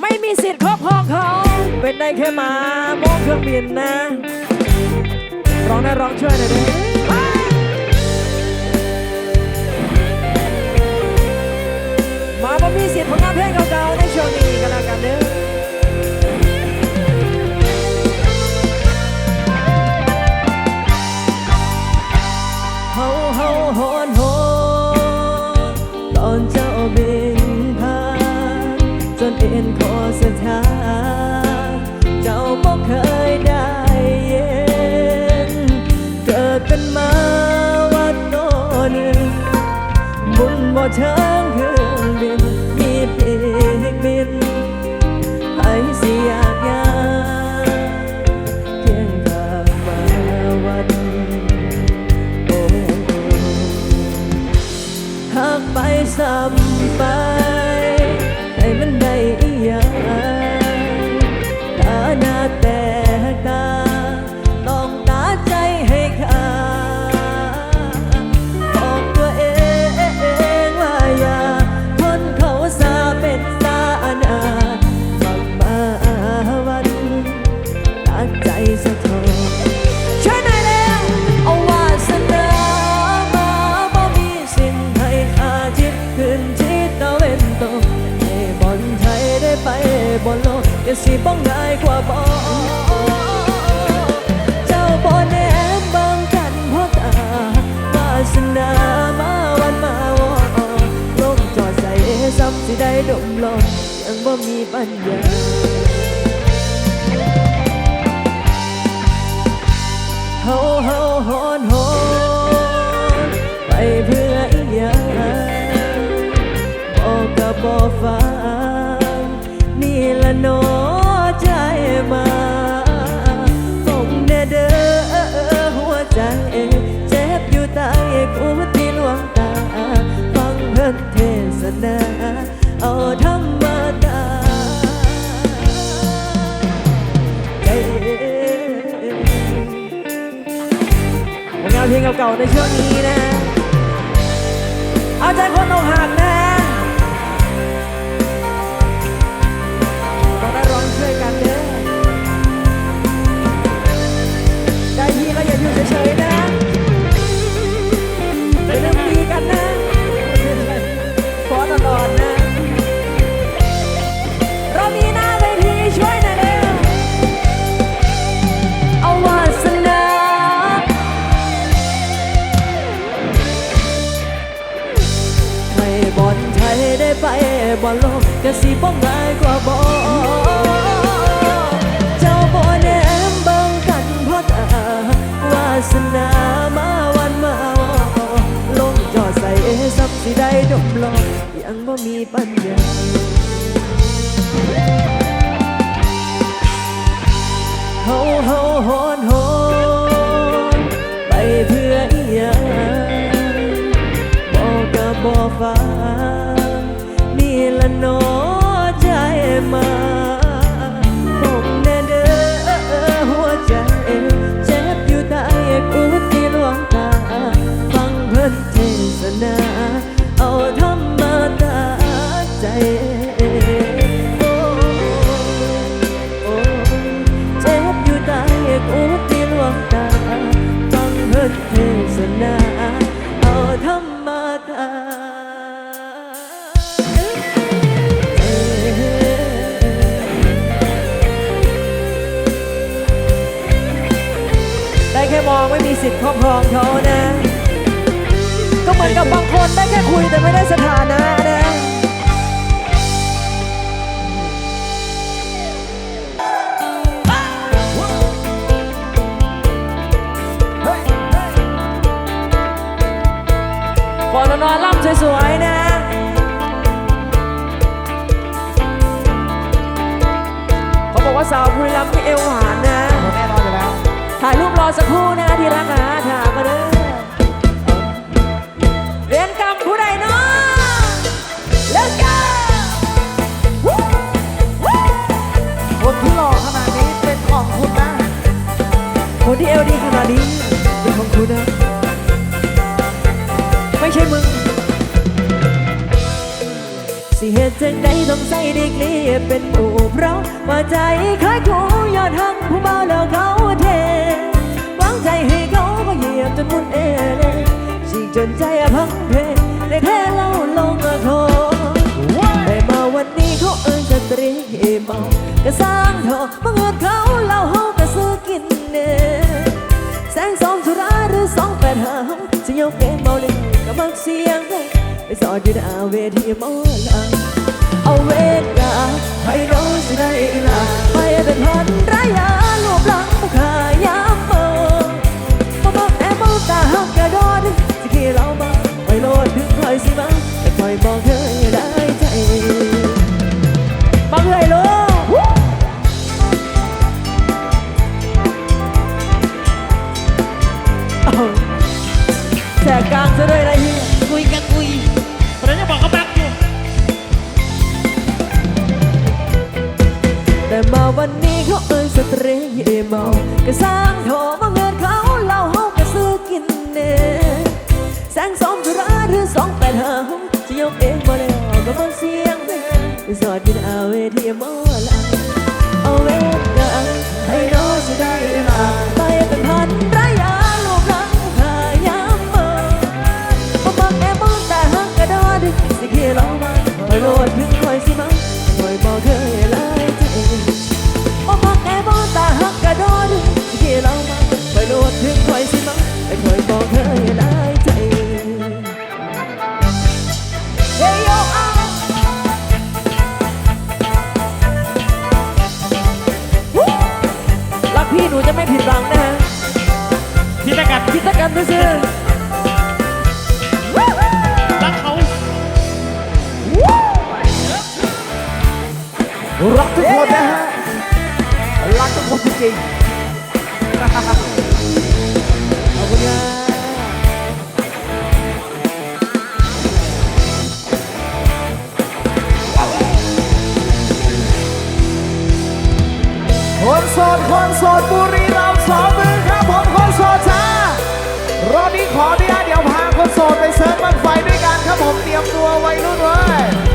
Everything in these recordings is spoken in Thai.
ไม่มีสิทธิ์ครอบครองเขาเป็นได้แค่หมาโมงเครื่องบินนะ ร้องได้ร้องช่วยหน่อยดิมาบ่มีสิทธิ์ผลงานเพลงเก่าๆในช่วงนี้กันแล้วกันเด้อ บุญ บอลโลกอย่าสิบ้องง่ายกว่าบอเจ้าบอแนมบางกันเพราะตาวาสนามาวันมาวอลงจอดใส่ซ้ำสิได้ดมลมยังบ่มีปัญญาเฮาเฮาฮอนฮอนไปเพื่ออีหยังบอกกับบ่ฟัง นอใจมาส่งแน่เด้อหัวใจ เจ็บอยู่ใต้กูที่ลวงตา ฟังเพิ่นเทศนา เอาธรรมดาเอ้ผลงานเพลงเก่าๆในช่วงนี้นะเอาใจคนอกหักนะ เฉยๆนะเป็นเรื่องดีกันนะขอตลอดนะ เรามีหน้าเวทีช่วยหน่อยเร็วเอาวาสนาให้บอลไทยได้ไปบอลโลกก็สิบ้องง่ายกว่าบอเปัญญา มครอบครองเขานะ ก็เหมือนกับบางคนได้แค่คุยแต่ไม่ได้สถานะนะก่อนนอนล่ำสวยๆนะเขาบอกว่าสาวบุรีรัมย์ที่เอวหวานนะ ถ่ายรูปรอสักครู่นะที่รักนะถามมาเด้อเรียนกรรมผู้ใดเนาะเลิกกันคนที่หล่อขนาดนี้เป็นของคุณนะ คนที่เอลดีขนาดนี้เป็นของคุณนะ ไม่ใช่มึง สิเหตุจังใดต้องใส่ดีกรีเป็นหมู่เพราะว่าใจคล้ยคง ยอดหักผู้เบาแล้วเขาเทวางใจให้เขาก็เหยียบจนมุนเอเลฉีกจนใจพังเพได้แพ้เล่าลงกระโงแต่มาวันนี้เขาเอิญจะตรียเมาก็สร้างเถอะมบังเอิเขาเล่าเฮาก็ซื้อกินเน่แสงสองสุราหรือสองแปดห้าจะยกเกมเมาเลยงก็มักเสียงเลงไปสอดอยู่หน้าเวทีมอลังเอาเวทกาให้น้อสิได้ลาไม่เป็นพัน 그 사람 พี่หนูจะไม่ผิดหวังนะฮะคิดแล้กันคิดแล้กันไม่ซื้อรักเขารักทุกคนนะฮะรักทุกคนจริง ดคนโสดบุรีรัมสองมือครับผมคนโสดจ้ารอบนี้ขออนุญาเดี๋ยวพาคนโสดไปเซิร์ฟบันไฟด้วยกันครับผมเตรียมตัวไว้รุ่นเลย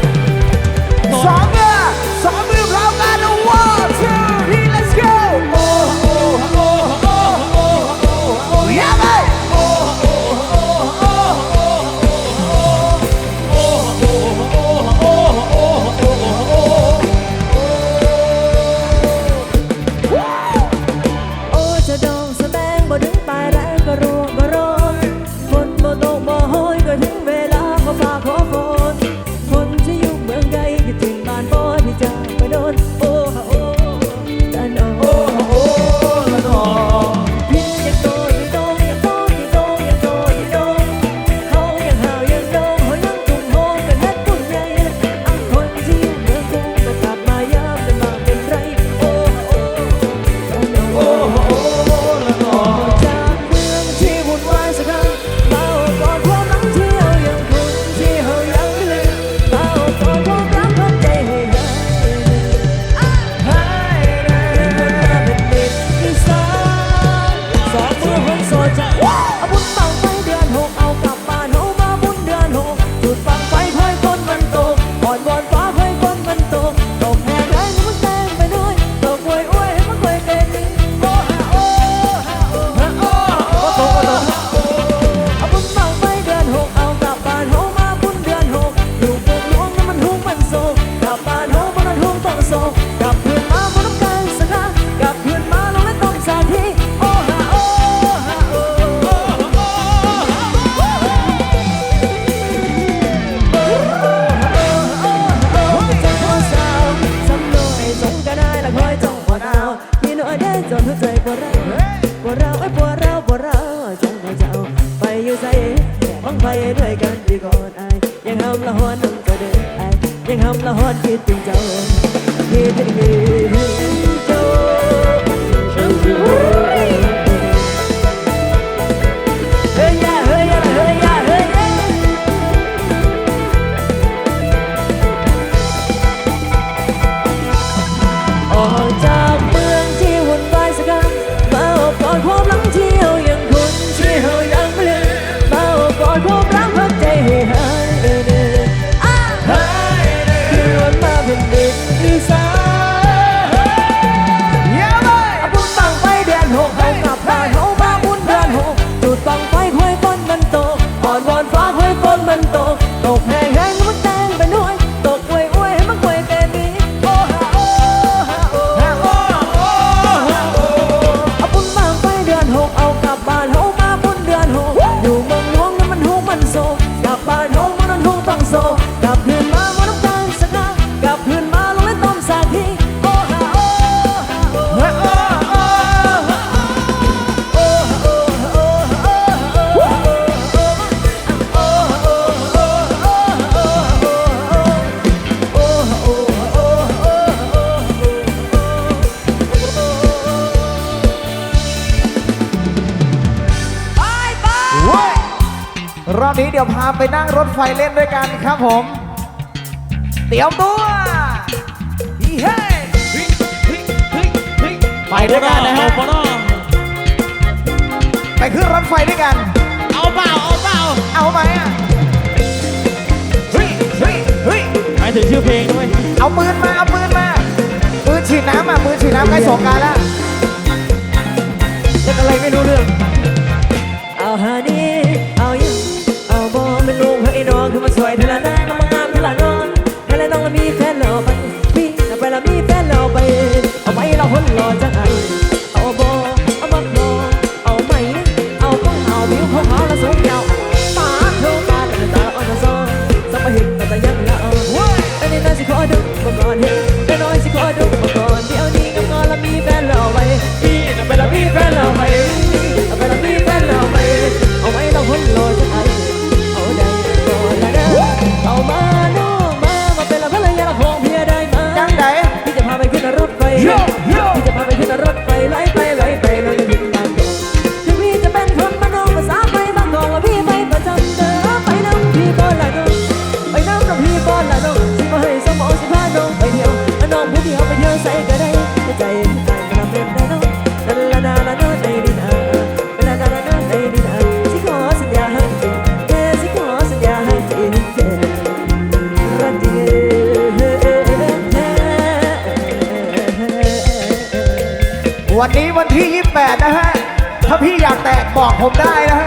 ดี๋ยวพาไปนั่งรถไฟเล่นด้วยกันครับผม เตรียมตัวเฮ้ไปด้วยกันนะฮะไปขึ้นรถไฟด้วยกัน เอาเปล่าเอาเปล่าเอาไหมอะเฮ้ถึงชื่อเพลงด้วยเอาปืนมาเอาปืนมาปืนฉีดน้ำอะปืนฉีดน้ำใกล้สงการแล้วเล่นอะไรไม่รู้เรื่อง ผมได้นะฮะ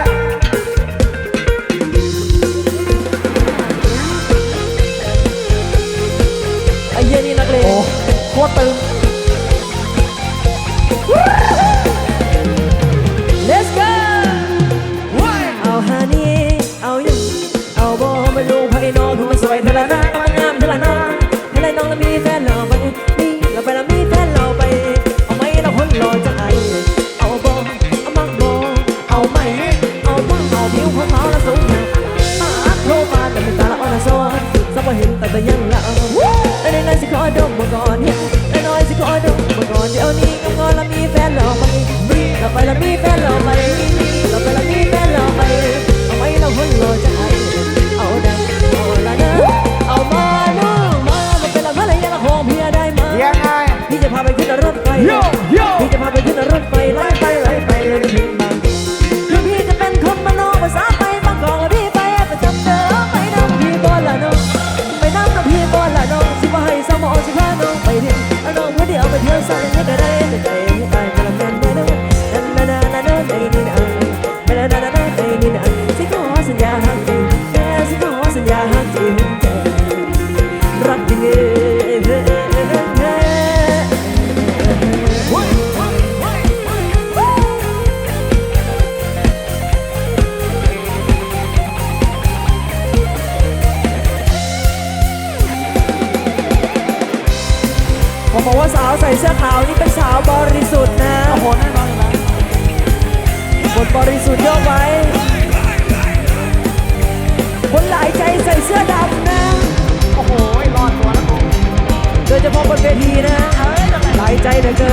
later.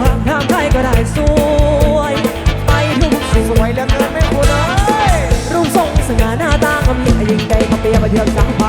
ห้ามห้ามใครก็ได้สวย ไปทุกสิ่งสวยแล้วเกินไม่ควรเลยรูปทรงสง่าหน้าตางามยิ่งใหญ่มาเปรียบเทียบกับ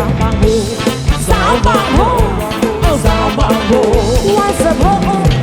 าวบางโพสาวบางโพสาวบางโพว่าสะโพ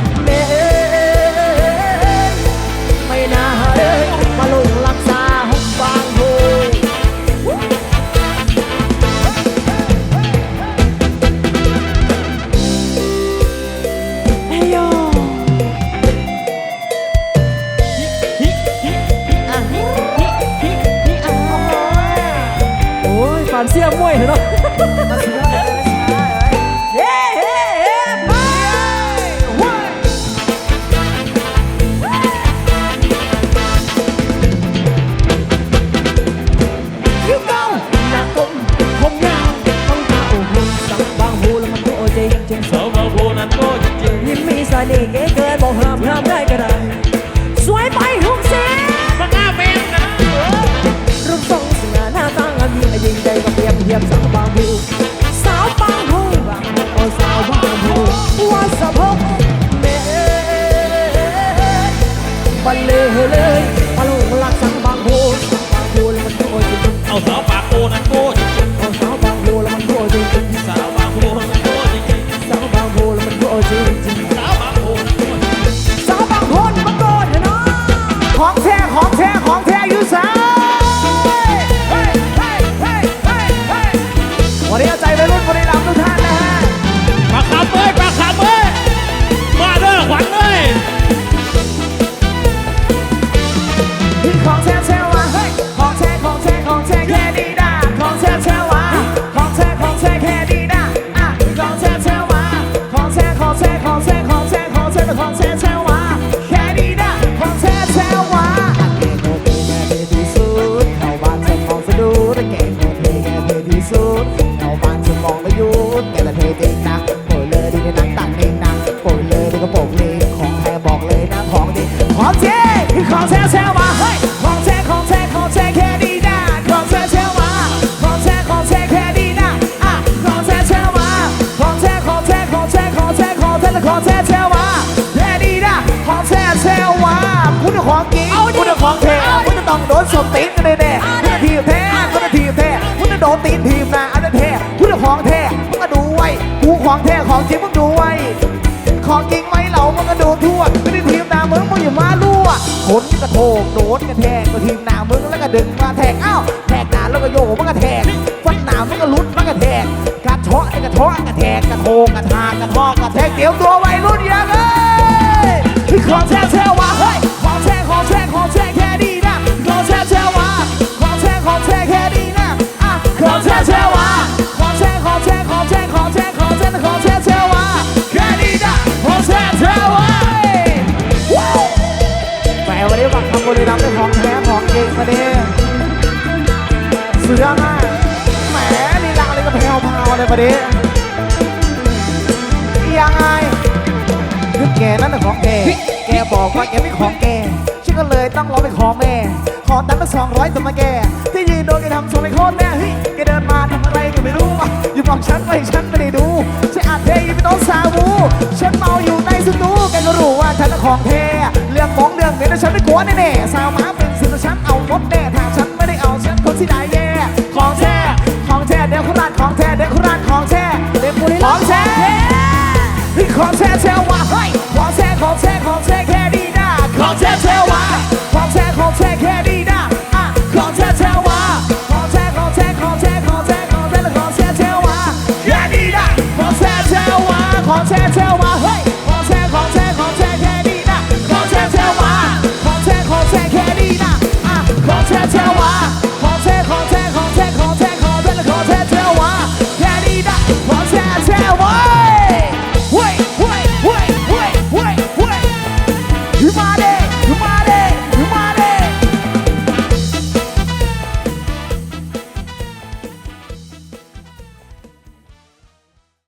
চলে গে ขอแท้แท้ว่าแท้ดีนะขอแท้แท้ว่าพุทธของจริงพุทธของแท้พุทธต้องโดนสมติดกันแน่ทีแท้พุทธทีแท้พุทธโดนตีมนะอันนั้แท้พุทธของแท้มึงก็ดูไว้กูของแท้ของจริงมึงดูไว้ของจริงไหมเรามึงก็ดูทั่วไม่ได้ทีมนามึงมึงอย่มาลัวขนกระโถกโดนกระแทกก็ทีมนามึงแล้วก็ดึงมาแทกอ้าวแทกนาแล้วก็โยมึงก็แทกฟันหนามึงก็ลุดมึงก็แทก กระทาะไอ้กระทาะกระแทกกระโทกกระทากกระทอกกระแทกเดี๋ยวตัวไวรุ่นยังเลยที่ขอแซวแซววะ ยพอดียังไงคือแกนั้นของแก แกบอกว่าแกไม่ของแก ฉันก็เลยต้องรองไปขอแม่ ขอตังค์มาสองร้อยสมาแก ที่ยืนโดนแกทำทรงไม่โคตรแม่เฮ้ยแกเดินมาทำอะไรก็ไม่รู้อยู่บอกฉันไปฉันไม่ได้ดูฉันอาจเทอยู่เป็นต้นสาวู ฉันเมาอยู่ในสตูแกก็รู้ว่าฉันน่ะของแท้เรื่องของเรื่องเนี่ยฉันไม่กลัวแน่ๆสาวมาเป็นสิบฉันเอาหมดแขรัอมงย์แท้นี่ของแท้แท้ว่าเฮ้ยของแท้ของแท้ของแท้